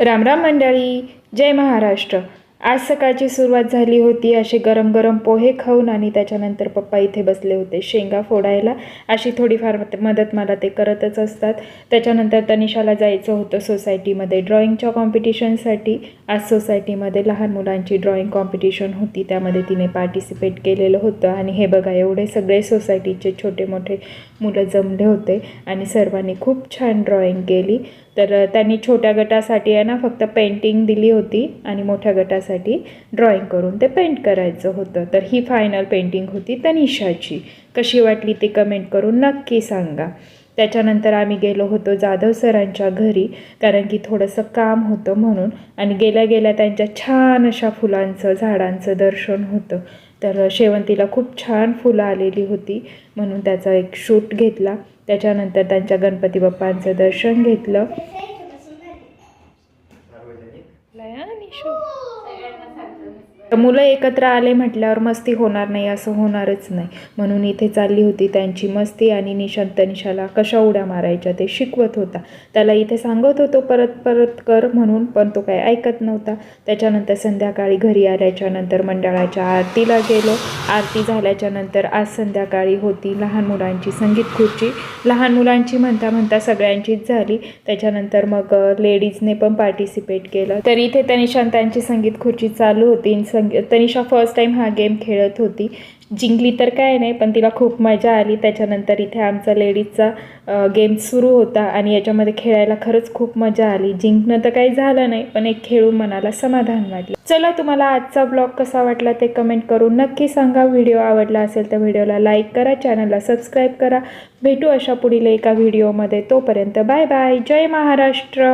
रामराम मंडळी जय महाराष्ट्र. आज सकाळची सुरुवात झाली होती. असे गरम गरम पोहे खाऊन आणि त्याच्यानंतर पप्पा इथे बसले होते. शेंगा फोडायला. अशी थोडीफार मदत मला ते करतच असतात. त्याच्यानंतर तनिषाला जायचं होतं सोसायटीमध्ये. ड्रॉइंगच्या कॉम्पिटिशनसाठी. आज सोसायटीमध्ये लहान मुलांची ड्रॉइंग कॉम्पिटिशन होती. त्यामध्ये तिने पार्टिसिपेट केलेलं होतं. आणि हे बघा एवढे सगळे सोसायटीचे छोटे मोठे मुलं जमले होते. आणि सर्वांनी खूप छान ड्रॉइंग केली. तर त्यांनी छोट्या गटासाठी आहे ना फक्त पेंटिंग दिली होती. आणि मोठ्या गटासाठी ड्रॉइंग करून ते पेंट करायचं होतं. तर ही फायनल पेंटिंग होती तनिषाची. कशी वाटली ते कमेंट करून नक्की सांगा. त्याच्यानंतर आम्ही गेलो होतो जाधव सरांच्या घरी कारण की थोडंसं काम होतं म्हणून आणि गेल्या गेल्या त्यांच्या छान अशा फुलांचं झाडांचं दर्शन होतं. तर शेवंतीला खूप छान फुलं आलेली होती म्हणून त्याचा एक शूट घेतला. त्याच्यानंतर त्यांच्या गणपती बाप्पांचं दर्शन घेतलं. એટલે હા નિશુ तर मुलं एकत्र आले म्हटल्यावर मस्ती होणार नाही असं होणारच नाही. म्हणून इथे चालली होती त्यांची मस्ती आणि निशांत तनिषाला कशा उड्या मारायच्या ते शिकवत होता. त्याला इथे सांगत होतो परत परत कर म्हणून पण तो काही ऐकत नव्हता. त्याच्यानंतर संध्याकाळी घरी आल्याच्यानंतर मंडळाच्या आरतीला गेलो. आरती झाल्याच्यानंतर आज संध्याकाळी होती लहान मुलांची संगीत खुर्ची लहान मुलांची म्हणता म्हणता सगळ्यांचीच झाली. त्याच्यानंतर मग लेडीजने पण पार्टिसिपेट केलं. तर इथे त्या निशांतांची संगीत खुर्ची चालू होती तनिषा फर्स्ट टाईम हा गेम खेळत होती. जिंकली तर काय नाही पण तिला खूप मजा आली. त्याच्यानंतर इथे आमचा लेडीजचा गेम सुरू होता आणि याच्यामध्ये खेळायला खरंच खूप मजा आली. जिंकणं तर काही झालं नाही पण एक खेळून मनाला समाधान वाटलं. चला तुम्हाला आजचा ब्लॉग कसा वाटला ते कमेंट करून नक्की सांगा. व्हिडिओ आवडला असेल तर व्हिडिओला लाईक करा चॅनलला सबस्क्राईब करा. भेटू अशा पुढील एका व्हिडिओमध्ये तोपर्यंत बाय बाय जय महाराष्ट्र!